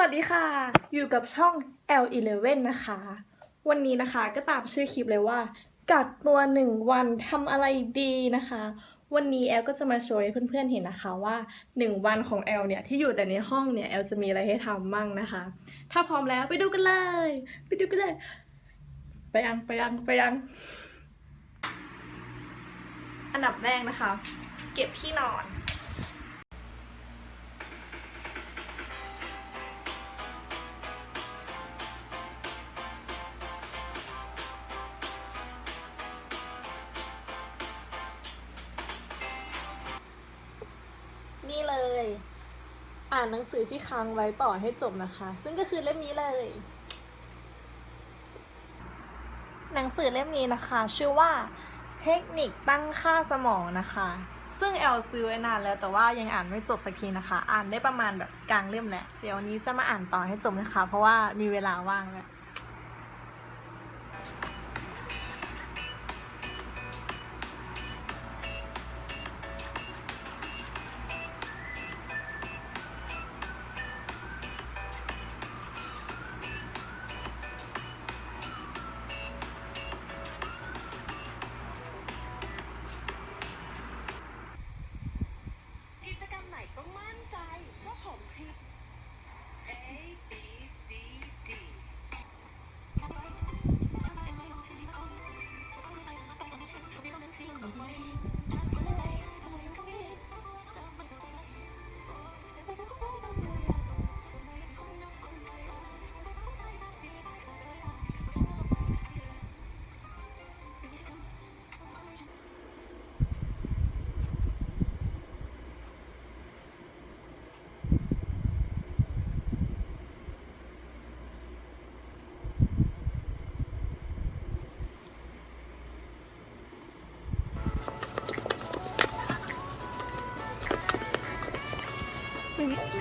วัสดีค่ะ อยู่กับช่อง L11 นะคะ วันนี้นะคะก็ตามชื่อคลิปเลยว่า กัดตัวหนึ่งวันทำอะไรดีนะคะ วันนี้แอลก็จะมาโชว์ให้เพื่อนๆเห็นนะคะว่าหนึ่งวันของแอลเนี่ยที่อยู่แต่ในห้องเนี่ยแอลจะมีอะไรให้ทำมั่งนะคะ ถ้าพร้อมแล้วไปดูกันเลย ไปดูกันเลย ไปยังไปยังไปยัง อันดับแรกนะคะ เก็บที่นอน อ่านหนังสือที่ค้างไว้ต่อให้จบนะคะ ซึ่งก็คือเล่มนี้เลย หนังสือเล่มนี้นะคะ ชื่อว่าเทคนิคตั้งค่าสมองนะคะ ซึ่งแอลซื้อไว้นานแล้วแต่ว่ายังอ่านไม่จบสักทีนะคะ อ่านได้ประมาณแบบกลางเล่มแหละเดี๋ยววันนี้จะมาอ่านต่อให้จบนะคะ เพราะว่ามีเวลาว่างแล้ว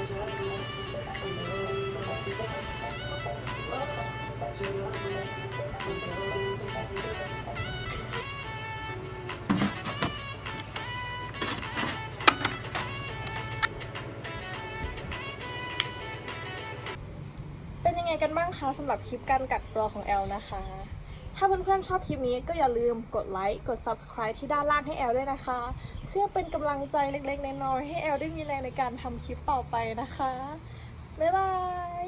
เป็นยังไงกันบ้างคะสำหรับคลิปการกักตัวของแอลนะคะ ถ้าเพื่อนๆชอบคลิปนี้ก็อย่าลืมกดไลค์ กด subscribe ที่ด้านล่างให้แอลด้วยนะคะ เพื่อเป็นกำลังใจเล็กๆน้อยๆให้แอลได้มีแรงในการทำคลิปต่อไปนะคะ บ๊ายบาย